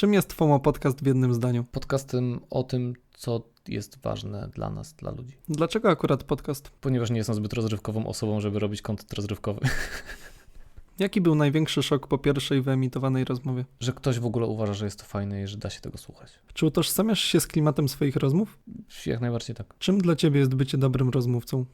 Czym jest FOMO Podcast w jednym zdaniu? Podcastem o tym, co jest ważne dla nas, dla ludzi. Dlaczego akurat podcast? Ponieważ nie jestem zbyt rozrywkową osobą, żeby robić kontent rozrywkowy. Jaki był największy szok po pierwszej wyemitowanej rozmowie? Że ktoś w ogóle uważa, że jest to fajne i że da się tego słuchać. Czy utożsamiasz się z klimatem swoich rozmów? Jak najbardziej tak. Czym dla ciebie jest bycie dobrym rozmówcą?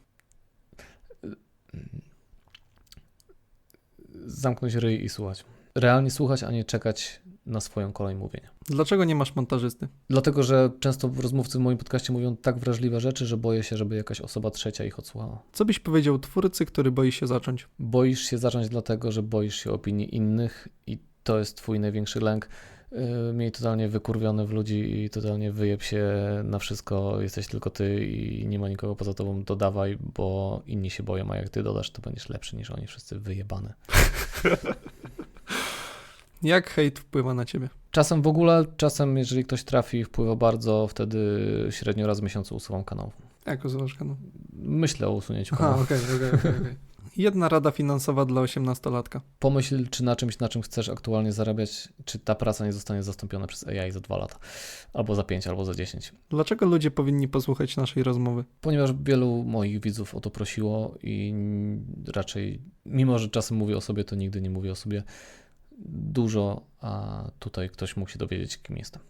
Zamknąć ryj i słuchać. Realnie słuchać, a nie czekać na swoją kolej mówienia. Dlaczego nie masz montażysty? Dlatego, że często rozmówcy w moim podcaście mówią tak wrażliwe rzeczy, że boję się, żeby jakaś osoba trzecia ich odsłuchała. Co byś powiedział twórcy, który boi się zacząć? Boisz się zacząć dlatego, że boisz się opinii innych i to jest twój największy lęk. Yy, Miej totalnie wykurwione w ludzi i totalnie wyjeb się na wszystko, jesteś tylko ty i nie ma nikogo poza tobą, dodawaj, bo inni się boją, a jak ty dodasz, to będziesz lepszy niż oni wszyscy wyjebane. Jak hejt wpływa na ciebie? Czasem w ogóle, czasem jeżeli ktoś trafi, wpływa bardzo, wtedy średnio raz w miesiącu usuwam kanał. Jak usuwasz kanał? Myślę o usunięciu kanału. okej, okej, okej, okej. Jedna rada finansowa dla osiemnastolatka. Pomyśl, czy na czymś, na czym chcesz aktualnie zarabiać, czy ta praca nie zostanie zastąpiona przez AI za dwa lata, albo za pięć, albo za dziesięć. Dlaczego ludzie powinni posłuchać naszej rozmowy? Ponieważ wielu moich widzów o to prosiło i raczej, mimo że czasem mówię o sobie, to nigdy nie mówię o sobie dużo, a tutaj ktoś mógł się dowiedzieć, kim jestem.